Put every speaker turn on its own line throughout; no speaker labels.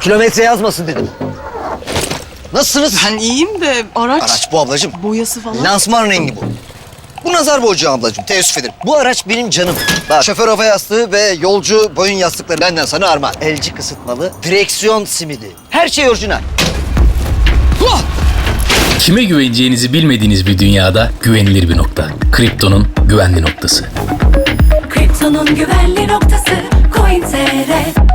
Kilometre yazmasın dedim. Nasılsınız?
Ben iyiyim de araç,
Araç bu ablacığım.
boyası falan.
Lansman rengi bu. Bu nazar boncuğu ablacığım. Teessüf ederim. Bu araç benim canım. Bak şoför hava yastığı ve yolcu boyun yastıkları benden sana armağan. Elci kısıtmalı, direksiyon simidi. Her şey orijinal. Huh!
Kime güveneceğinizi bilmediğiniz bir dünyada güvenilir bir nokta. Kriptonun güvenli noktası.
Kriptonun güvenli noktası CoinTR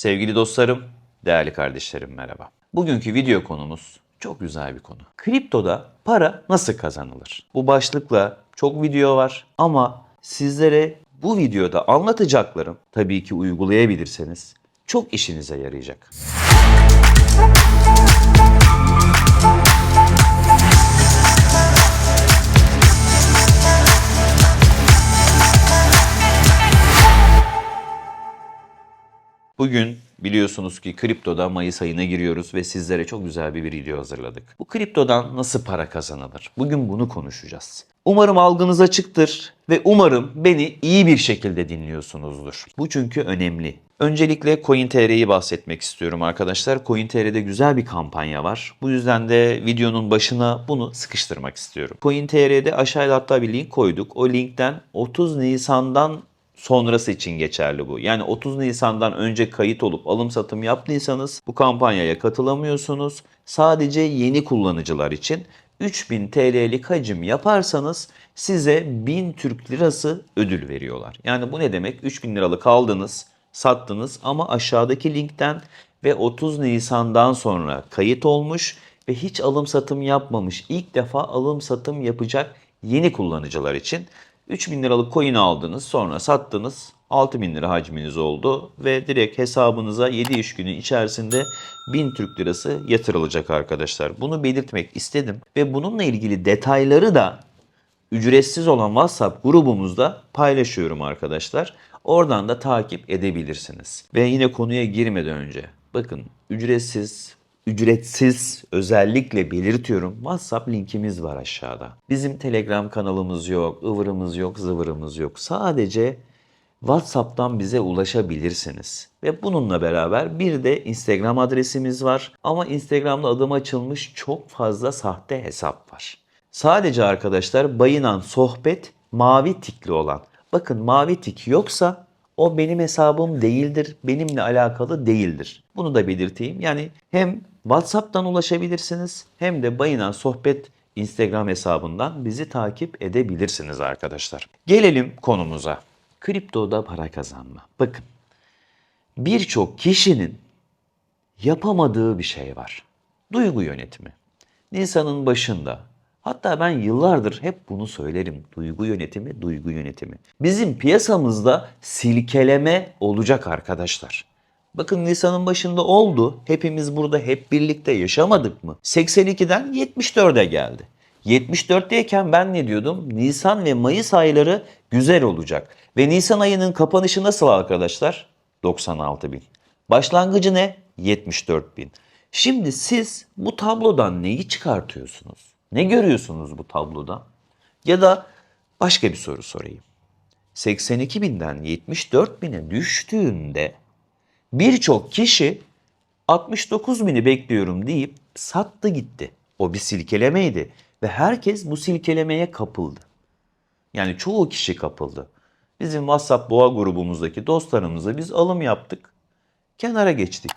Sevgili dostlarım, değerli kardeşlerim merhaba. Bugünkü video konumuz çok güzel bir konu. Kriptoda para nasıl kazanılır? Bu başlıkla çok video var ama sizlere bu videoda anlatacaklarım tabii ki uygulayabilirseniz çok işinize yarayacak. Bugün biliyorsunuz ki kriptoda Mayıs ayına giriyoruz ve sizlere çok güzel bir video hazırladık. Bu kriptodan nasıl para kazanılır? Bugün bunu konuşacağız. Umarım algınız açıktır ve umarım beni iyi bir şekilde dinliyorsunuzdur. Bu çünkü önemli. Öncelikle CoinTR'yi bahsetmek istiyorum arkadaşlar. CoinTR'de güzel bir kampanya var. Bu yüzden de videonun başına bunu sıkıştırmak istiyorum. CoinTR'de aşağıda hatta bir link koyduk. O linkten 30 Nisan'dan sonrası için geçerli bu. Yani 30 Nisan'dan önce kayıt olup alım satım yaptıysanız bu kampanyaya katılamıyorsunuz. Sadece yeni kullanıcılar için 3000 TL'lik hacim yaparsanız size 1000 Türk Lirası ödül veriyorlar. Yani bu ne demek? 3000 liralık aldınız, sattınız ama aşağıdaki linkten ve 30 Nisan'dan sonra kayıt olmuş ve hiç alım satım yapmamış, ilk defa alım satım yapacak yeni kullanıcılar için 3000 liralık coin aldınız sonra sattınız 6000 lira hacminiz oldu ve direkt hesabınıza 7 iş günü içerisinde 1000 Türk lirası yatırılacak arkadaşlar. Bunu belirtmek istedim ve bununla ilgili detayları da ücretsiz olan WhatsApp grubumuzda paylaşıyorum arkadaşlar. Oradan da takip edebilirsiniz. Ve yine konuya girmeden önce bakın ücretsiz ücretsiz özellikle belirtiyorum WhatsApp linkimiz var aşağıda. Bizim Telegram kanalımız yok, ıvırımız yok, zıvırımız yok. Sadece WhatsApp'tan bize ulaşabilirsiniz. Ve bununla beraber bir de Instagram adresimiz var. Ama Instagram'da adım açılmış çok fazla sahte hesap var. Sadece arkadaşlar Bayınan Sohbet mavi tikli olan. Bakın mavi tik yoksa o benim hesabım değildir, benimle alakalı değildir. Bunu da belirteyim. Yani hem WhatsApp'tan ulaşabilirsiniz hem de Bayınan Sohbet Instagram hesabından bizi takip edebilirsiniz arkadaşlar. Gelelim konumuza. Kriptoda para kazanma. Bakın birçok kişinin yapamadığı bir şey var. Duygu yönetimi. Nisan'ın başında hatta ben yıllardır hep bunu söylerim. Duygu yönetimi, duygu yönetimi. Bizim piyasamızda silkeleme olacak arkadaşlar. Bakın Nisan'ın başında oldu. Hepimiz burada hep birlikte yaşamadık mı? 82'den 74'e geldi. 74'teyken ben ne diyordum? Nisan ve Mayıs ayları güzel olacak. Ve Nisan ayının kapanışı nasıl arkadaşlar? 96 bin. Başlangıcı ne? 74 bin. Şimdi siz bu tablodan neyi çıkartıyorsunuz? Ne görüyorsunuz bu tabloda? Ya da başka bir soru sorayım. 82 binden 74 bine düştüğünde birçok kişi 69 bini bekliyorum deyip sattı gitti. O bir silkelemeydi ve herkes bu silkelemeye kapıldı. Yani çoğu kişi kapıldı. Bizim WhatsApp boğa grubumuzdaki dostlarımıza biz alım yaptık. Kenara geçtik.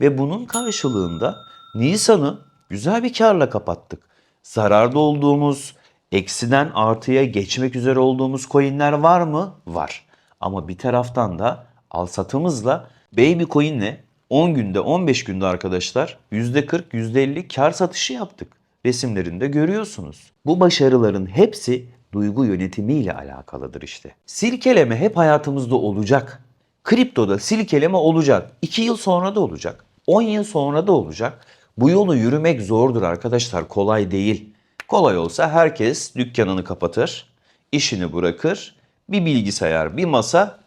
Ve bunun karşılığında Nisan'ı güzel bir karla kapattık. Zararda olduğumuz, eksiden artıya geçmek üzere olduğumuz coinler var mı? Var. Ama bir taraftan da al satımızla Baby Coin'le 10 günde 15 günde arkadaşlar %40 %50 kar satışı yaptık. Resimlerinde görüyorsunuz. Bu başarıların hepsi duygu yönetimiyle alakalıdır işte. Silkeleme hep hayatımızda olacak. Kriptoda silkeleme olacak. 2 yıl sonra da olacak. 10 yıl sonra da olacak. Bu yolu yürümek zordur arkadaşlar. Kolay değil. Kolay olsa herkes dükkanını kapatır, işini bırakır, bir bilgisayar, bir masa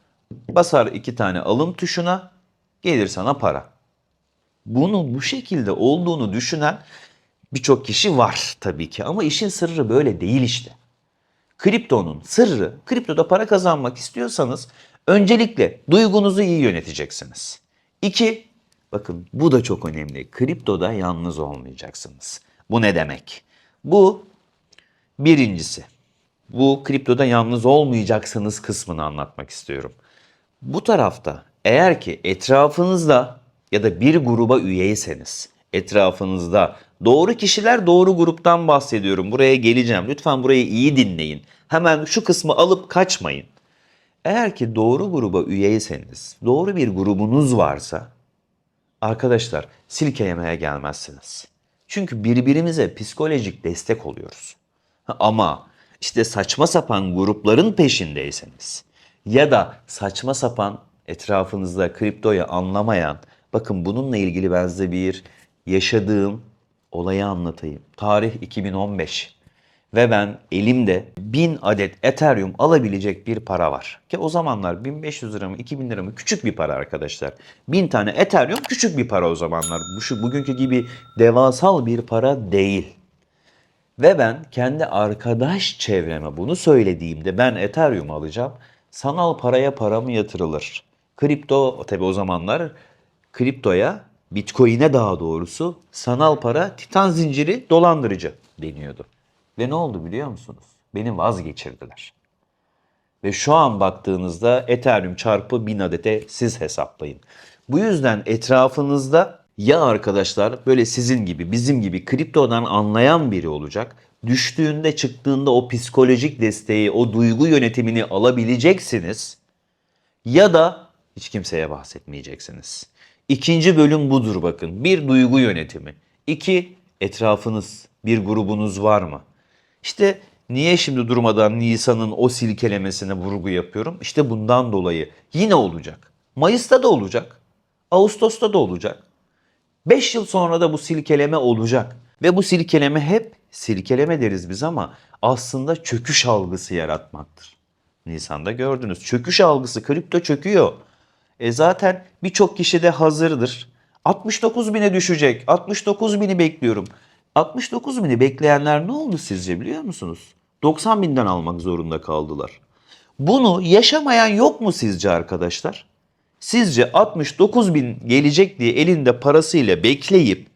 basar iki tane alım tuşuna gelir sana para. Bunun bu şekilde olduğunu düşünen birçok kişi var tabii ki ama işin sırrı böyle değil işte. Kriptonun sırrı, kriptoda para kazanmak istiyorsanız öncelikle duygunuzu iyi yöneteceksiniz. İki, bakın bu da çok önemli. Kriptoda yalnız olmayacaksınız. Bu ne demek? Bu birincisi. Bu kriptoda yalnız olmayacaksınız kısmını anlatmak istiyorum. Bu tarafta eğer ki etrafınızda ya da bir gruba üyeyseniz, etrafınızda doğru kişiler doğru gruptan bahsediyorum. Buraya geleceğim. Lütfen burayı iyi dinleyin. Hemen şu kısmı alıp kaçmayın. Eğer ki doğru gruba üyeyseniz, doğru bir grubunuz varsa arkadaşlar silkelemeye gelmezsiniz. Çünkü birbirimize psikolojik destek oluyoruz. Ama işte saçma sapan grupların peşindeyseniz ya da saçma sapan etrafınızda kriptoyu anlamayan, bakın bununla ilgili ben size bir yaşadığım olayı anlatayım. Tarih 2015 ve ben elimde 1000 adet Ethereum alabilecek bir para var. Ki o zamanlar 1500 lira mı 2000 lira mı küçük bir para arkadaşlar. 1000 tane Ethereum küçük bir para o zamanlar. Bu şu bugünkü gibi devasal bir para değil. Ve ben kendi arkadaş çevreme bunu söylediğimde ben Ethereum alacağım. Sanal paraya para mı yatırılır? Kripto tabi o zamanlar kriptoya, bitcoin'e daha doğrusu sanal para, titan zinciri dolandırıcı deniyordu. Ve ne oldu biliyor musunuz? Beni vazgeçirdiler. Ve şu an baktığınızda Ethereum çarpı 1000 adete siz hesaplayın. Bu yüzden etrafınızda ya arkadaşlar böyle sizin gibi bizim gibi kriptodan anlayan biri olacak. Düştüğünde çıktığında o psikolojik desteği, o duygu yönetimini alabileceksiniz. Ya da hiç kimseye bahsetmeyeceksiniz. İkinci bölüm budur bakın. Bir duygu yönetimi. İki etrafınız, bir grubunuz var mı? İşte niye şimdi durmadan Nisan'ın o silkelemesine vurgu yapıyorum? İşte bundan dolayı yine olacak. Mayıs'ta da olacak. Ağustos'ta da olacak. 5 yıl sonra da bu silkeleme olacak. Ve bu silkeleme hep silkeleme deriz biz ama aslında çöküş algısı yaratmaktır. Nisan'da gördünüz. Çöküş algısı, kripto çöküyor. E zaten birçok kişi de hazırdır. 69 bine düşecek. 69 bini bekliyorum. 69 bini bekleyenler ne oldu sizce biliyor musunuz? 90 binden almak zorunda kaldılar. Bunu yaşamayan yok mu sizce arkadaşlar? Sizce 69 bin gelecek diye elinde parasıyla bekleyip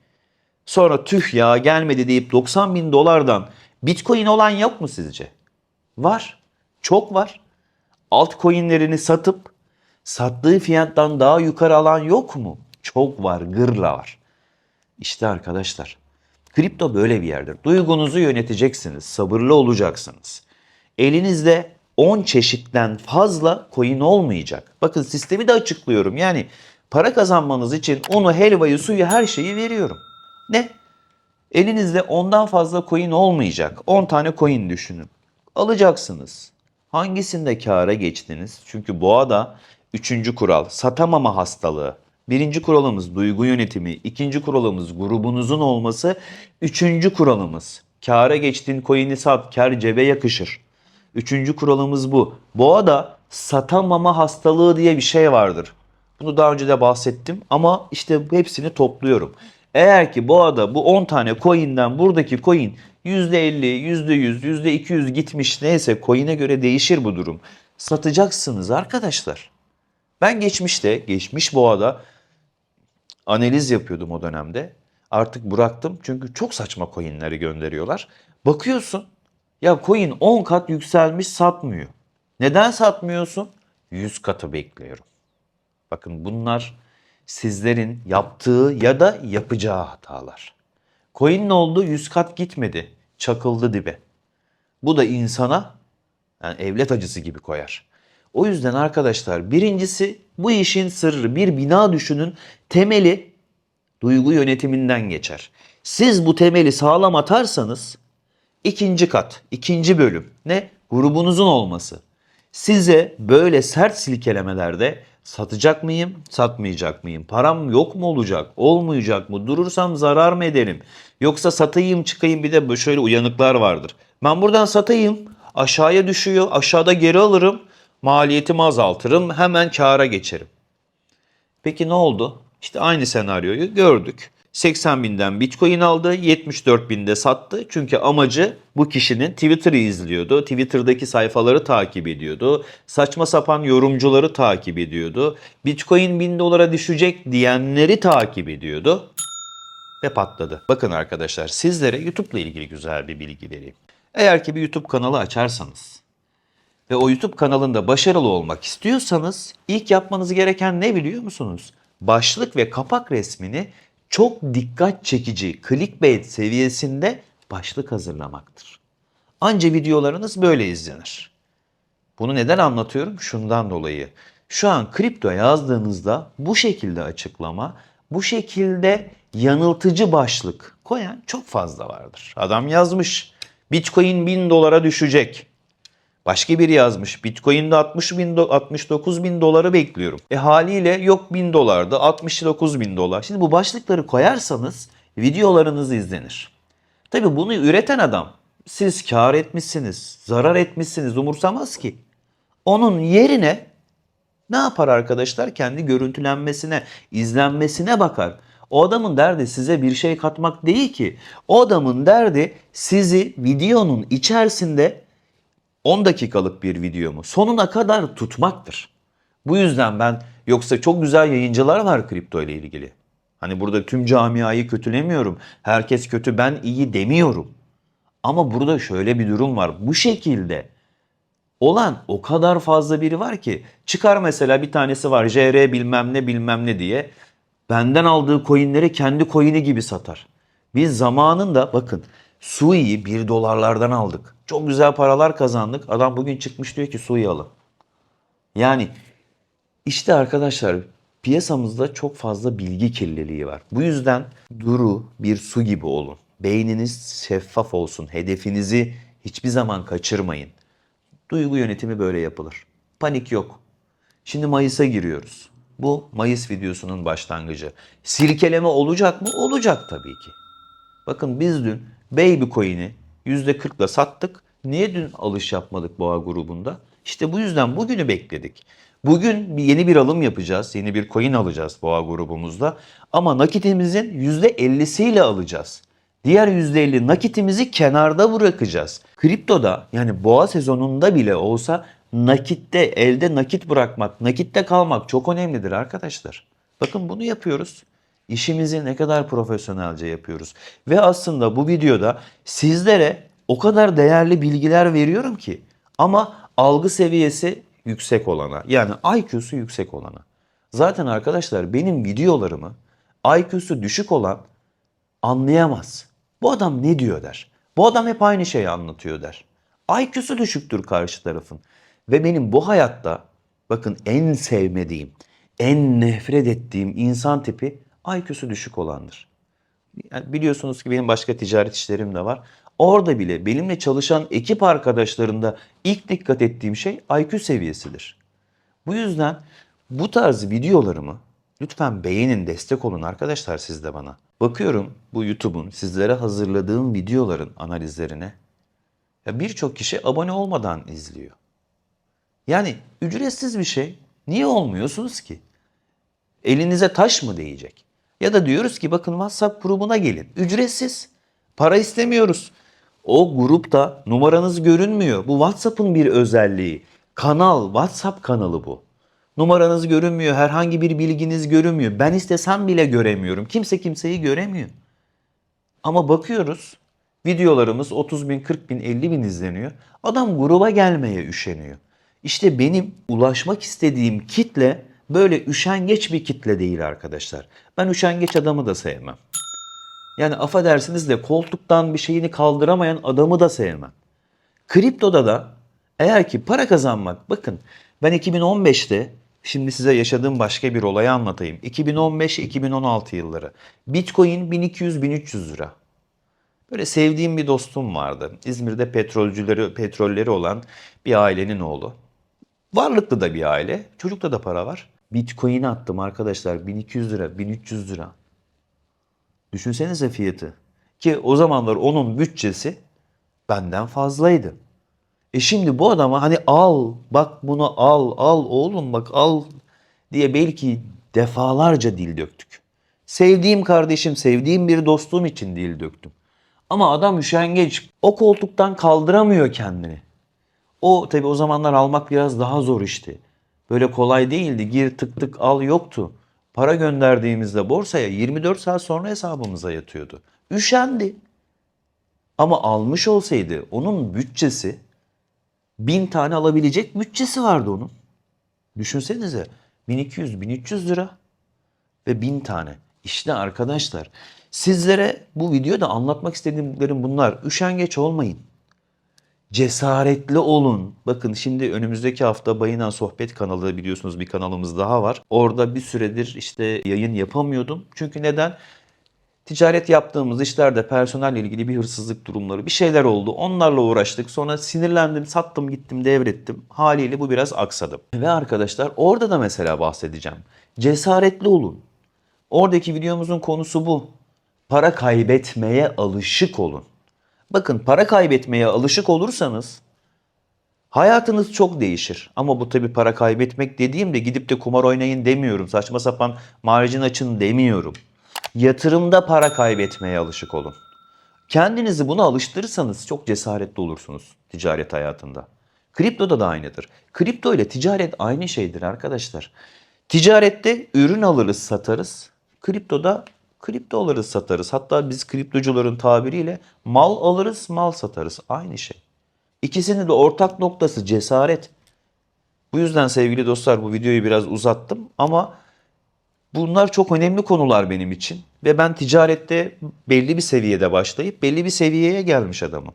sonra tüh ya gelmedi deyip 90 bin dolardan bitcoin olan yok mu sizce? Var. Çok var. Altcoin'lerini satıp sattığı fiyattan daha yukarı alan yok mu? Çok var, gırla var. İşte arkadaşlar, kripto böyle bir yerdir. Duygunuzu yöneteceksiniz, sabırlı olacaksınız. Elinizde 10 çeşitten fazla coin olmayacak. Bakın sistemi de açıklıyorum. Yani para kazanmanız için onu, helvayı, suyu, her şeyi veriyorum. Ne? Elinizde ondan fazla coin olmayacak. 10 tane coin düşünün. Alacaksınız. Hangisinde kâra geçtiniz? Çünkü boğada üçüncü kural satamama hastalığı. Birinci kuralımız duygu yönetimi. ikinci kuralımız grubunuzun olması. Üçüncü kuralımız kâra geçtiğin coin'i sat, kar cebe yakışır. Üçüncü kuralımız bu. Boğada satamama hastalığı diye bir şey vardır. Bunu daha önce de bahsettim ama işte hepsini topluyorum. Eğer ki boğada bu 10 tane coin'den buradaki coin %50, %100, %200 gitmiş neyse coin'e göre değişir bu durum. Satacaksınız arkadaşlar. Ben geçmişte, geçmiş boğada analiz yapıyordum o dönemde. Artık bıraktım çünkü çok saçma coinleri gönderiyorlar. Bakıyorsun ya coin 10 kat yükselmiş satmıyor. Neden satmıyorsun? 100 katı bekliyorum. Bakın bunlar sizlerin yaptığı ya da yapacağı hatalar. Coin ne oldu? 100 kat gitmedi. Çakıldı dibe. Bu da insana yani evlet acısı gibi koyar. O yüzden arkadaşlar birincisi bu işin sırrı bir bina düşünün temeli duygu yönetiminden geçer. Siz bu temeli sağlam atarsanız ikinci kat, ikinci bölüm ne? Grubunuzun olması. Size böyle sert silkelemelerde satacak mıyım, satmayacak mıyım? Param yok mu olacak, olmayacak mı? Durursam zarar mı ederim? Yoksa satayım çıkayım bir de şöyle uyanıklar vardır. Ben buradan satayım, aşağıya düşüyor, aşağıda geri alırım, maliyetimi azaltırım, hemen kâra geçerim. Peki ne oldu? İşte aynı senaryoyu gördük. 80 binden bitcoin aldı, 74 binde sattı. Çünkü amacı bu kişinin Twitter'ı izliyordu. Twitter'daki sayfaları takip ediyordu. Saçma sapan yorumcuları takip ediyordu. Bitcoin 1000 dolara düşecek diyenleri takip ediyordu. Ve patladı. Bakın arkadaşlar sizlere YouTube'la ilgili güzel bir bilgi vereyim. Eğer ki bir YouTube kanalı açarsanız ve o YouTube kanalında başarılı olmak istiyorsanız ilk yapmanız gereken ne biliyor musunuz? Başlık ve kapak resmini çok dikkat çekici clickbait seviyesinde başlık hazırlamaktır. Anca videolarınız böyle izlenir. Bunu neden anlatıyorum? Şundan dolayı. Şu an kripto yazdığınızda bu şekilde açıklama, bu şekilde yanıltıcı başlık koyan çok fazla vardır. Adam yazmış Bitcoin 1000 dolara düşecek. Başka biri yazmış. Bitcoin'de 60 bin do- 69 bin doları bekliyorum. E haliyle yok 1000 dolardı 69 bin dolar. Şimdi bu başlıkları koyarsanız videolarınız izlenir. Tabi bunu üreten adam siz kar etmişsiniz, zarar etmişsiniz umursamaz ki. Onun yerine ne yapar arkadaşlar? Kendi görüntülenmesine, izlenmesine bakar. O adamın derdi size bir şey katmak değil ki. O adamın derdi sizi videonun içerisinde 10 dakikalık bir videomu sonuna kadar tutmaktır. Bu yüzden ben yoksa çok güzel yayıncılar var kripto ile ilgili. Hani burada tüm camiayı kötülemiyorum. Herkes kötü ben iyi demiyorum. Ama burada şöyle bir durum var. Bu şekilde olan o kadar fazla biri var ki çıkar mesela bir tanesi var JR bilmem ne bilmem ne diye benden aldığı coinleri kendi coin'i gibi satar. Biz zamanında bakın Sui'yi 1 dolarlardan aldık. Çok güzel paralar kazandık. Adam bugün çıkmış diyor ki Sui alın. Yani işte arkadaşlar piyasamızda çok fazla bilgi kirliliği var. Bu yüzden duru bir su gibi olun. Beyniniz şeffaf olsun. Hedefinizi hiçbir zaman kaçırmayın. Duygu yönetimi böyle yapılır. Panik yok. Şimdi Mayıs'a giriyoruz. Bu Mayıs videosunun başlangıcı. Sirkeleme olacak mı? Olacak tabii ki. Bakın biz dün Baby Coin'i %40'la sattık. Niye dün alış yapmadık boğa grubunda? İşte bu yüzden bugünü bekledik. Bugün yeni bir alım yapacağız. Yeni bir coin alacağız boğa grubumuzda. Ama nakitimizin %50'siyle alacağız. Diğer %50 nakitimizi kenarda bırakacağız. Kriptoda yani boğa sezonunda bile olsa nakitte, elde nakit bırakmak, nakitte kalmak çok önemlidir arkadaşlar. Bakın bunu yapıyoruz. İşimizi ne kadar profesyonelce yapıyoruz. Ve aslında bu videoda sizlere o kadar değerli bilgiler veriyorum ki ama algı seviyesi yüksek olana yani IQ'su yüksek olana. Zaten arkadaşlar benim videolarımı IQ'su düşük olan anlayamaz. Bu adam ne diyor der. Bu adam hep aynı şeyi anlatıyor der. IQ'su düşüktür karşı tarafın. Ve benim bu hayatta bakın en sevmediğim, en nefret ettiğim insan tipi IQ'su düşük olandır. Yani biliyorsunuz ki benim başka ticaret işlerim de var. Orada bile benimle çalışan ekip arkadaşlarında ilk dikkat ettiğim şey IQ seviyesidir. Bu yüzden bu tarz videolarımı lütfen beğenin, destek olun arkadaşlar siz de bana. Bakıyorum bu YouTube'un sizlere hazırladığım videoların analizlerine. Ya birçok kişi abone olmadan izliyor. Yani ücretsiz bir şey. Niye olmuyorsunuz ki? Elinize taş mı değecek? Ya da diyoruz ki bakın WhatsApp grubuna gelin. Ücretsiz. Para istemiyoruz. O grupta numaranız görünmüyor. Bu WhatsApp'ın bir özelliği. Kanal, WhatsApp kanalı bu. Numaranız görünmüyor, herhangi bir bilginiz görünmüyor. Ben istesem bile göremiyorum. Kimse kimseyi göremiyor. Ama bakıyoruz videolarımız 30 bin, 40 bin, 50 bin izleniyor. Adam gruba gelmeye üşeniyor. İşte benim ulaşmak istediğim kitle böyle üşengeç bir kitle değil arkadaşlar. Ben üşengeç adamı da sevmem. Yani affedersiniz de koltuktan bir şeyini kaldıramayan adamı da sevmem. Kriptoda da eğer ki para kazanmak bakın ben 2015'te şimdi size yaşadığım başka bir olayı anlatayım. 2015-2016 yılları Bitcoin 1200-1300 lira. Böyle sevdiğim bir dostum vardı. İzmir'de petrolcüleri, petrolleri olan bir ailenin oğlu. Varlıklı da bir aile. Çocukta da para var. Bitcoin attım arkadaşlar 1200 lira, 1300 lira. Düşünsenize fiyatı. Ki o zamanlar onun bütçesi benden fazlaydı. E şimdi bu adama hani al, bak bunu al, al oğlum bak al diye belki defalarca dil döktük. Sevdiğim kardeşim, sevdiğim bir dostum için değil döktüm. Ama adam üşengeç. O koltuktan kaldıramıyor kendini. O tabii o zamanlar almak biraz daha zor işti. Böyle kolay değildi. Gir tık tık al yoktu. Para gönderdiğimizde borsaya 24 saat sonra hesabımıza yatıyordu. Üşendi. Ama almış olsaydı onun bütçesi bin tane alabilecek bütçesi vardı onun. Düşünsenize 1200-1300 lira ve bin tane. İşte arkadaşlar sizlere bu videoda anlatmak istediğim bunlar. Üşengeç olmayın. Cesaretli olun. Bakın şimdi önümüzdeki hafta Bayınan Sohbet kanalı biliyorsunuz bir kanalımız daha var. Orada bir süredir işte yayın yapamıyordum. Çünkü neden? Ticaret yaptığımız işlerde personelle ilgili bir hırsızlık durumları bir şeyler oldu. Onlarla uğraştık. Sonra sinirlendim, sattım, gittim, devrettim. Haliyle bu biraz aksadı. Ve arkadaşlar orada da mesela bahsedeceğim. Cesaretli olun. Oradaki videomuzun konusu bu. Para kaybetmeye alışık olun. Bakın para kaybetmeye alışık olursanız hayatınız çok değişir. Ama bu tabii para kaybetmek dediğimde gidip de kumar oynayın demiyorum. Saçma sapan marjin açın demiyorum. Yatırımda para kaybetmeye alışık olun. Kendinizi buna alıştırırsanız çok cesaretli olursunuz ticaret hayatında. Kriptoda da aynıdır. Kripto ile ticaret aynı şeydir arkadaşlar. Ticarette ürün alırız satarız. Kriptoda kripto alırız satarız. Hatta biz kriptocuların tabiriyle mal alırız mal satarız. Aynı şey. İkisinin de ortak noktası cesaret. Bu yüzden sevgili dostlar bu videoyu biraz uzattım ama Bunlar çok önemli konular benim için ve ben ticarette belli bir seviyede başlayıp belli bir seviyeye gelmiş adamım.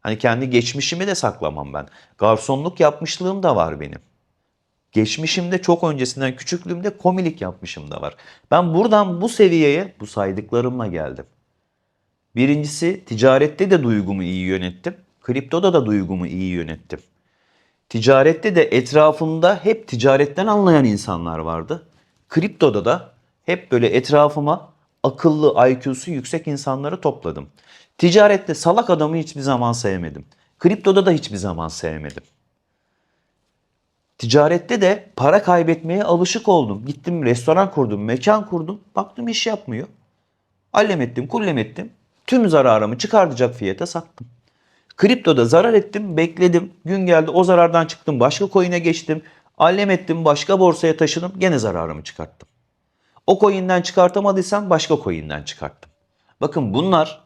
Hani kendi geçmişimi de saklamam ben. Garsonluk yapmışlığım da var benim. Geçmişimde çok öncesinden küçüklüğümde komilik yapmışım da var. Ben buradan bu seviyeye bu saydıklarımla geldim. Birincisi ticarette de duygumu iyi yönettim. Kriptoda da duygumu iyi yönettim. Ticarette de etrafımda hep ticaretten anlayan insanlar vardı. Kriptoda da hep böyle etrafıma akıllı, IQ'su yüksek insanları topladım. Ticarette salak adamı hiçbir zaman sevmedim. Kriptoda da hiçbir zaman sevmedim. Ticarette de para kaybetmeye alışık oldum. Gittim restoran kurdum, mekan kurdum. Baktım iş yapmıyor. Allem ettim, kullem ettim. Tüm zararımı çıkartacak fiyata sattım. Kriptoda zarar ettim, bekledim. Gün geldi o zarardan çıktım, başka coin'e geçtim. Allem ettim, başka borsaya taşıdım, gene zararımı çıkarttım. O coin'den çıkartamadıysam başka coin'den çıkarttım. Bakın bunlar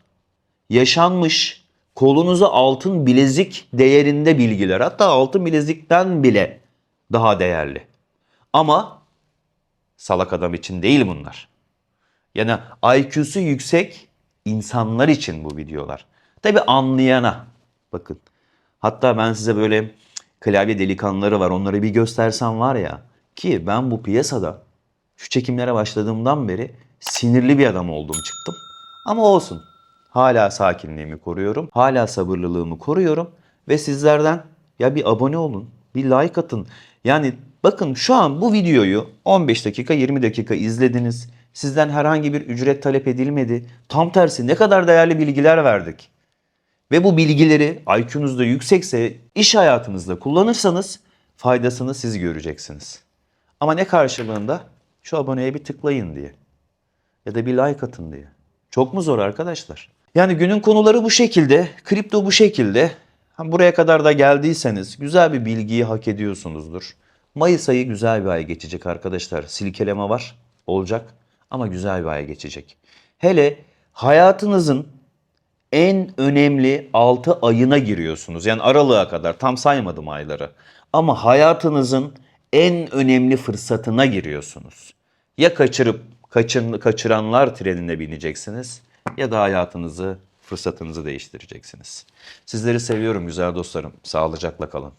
yaşanmış, kolunuza altın bilezik değerinde bilgiler. Hatta altın bilezikten bile daha değerli. Ama salak adam için değil bunlar. Yani IQ'su yüksek insanlar için bu videolar. Tabi anlayana. Bakın. Hatta ben size böyle klavye delikanlıları var. Onları bir göstersem var ya. Ki ben bu piyasada şu çekimlere başladığımdan beri sinirli bir adam oldum çıktım. Ama olsun. Hala sakinliğimi koruyorum. Hala sabırlılığımı koruyorum. Ve sizlerden ya bir abone olun. Bir like atın. Yani bakın şu an bu videoyu 15 dakika 20 dakika izlediniz. Sizden herhangi bir ücret talep edilmedi. Tam tersi ne kadar değerli bilgiler verdik. Ve bu bilgileri IQ'nuz da yüksekse iş hayatınızda kullanırsanız faydasını siz göreceksiniz. Ama ne karşılığında? Şu aboneye bir tıklayın diye. Ya da bir like atın diye. Çok mu zor arkadaşlar? Yani günün konuları bu şekilde, kripto bu şekilde. Buraya kadar da geldiyseniz güzel bir bilgiyi hak ediyorsunuzdur. Mayıs ayı güzel bir ay geçecek arkadaşlar. Silkeleme var, olacak ama güzel bir ay geçecek. Hele hayatınızın en önemli 6 ayına giriyorsunuz. Yani aralığa kadar tam saymadım ayları. Ama hayatınızın en önemli fırsatına giriyorsunuz. Ya kaçırıp kaçın, kaçıranlar trenine bineceksiniz ya da hayatınızı, fırsatınızı değiştireceksiniz. Sizleri seviyorum güzel dostlarım. Sağlıcakla kalın.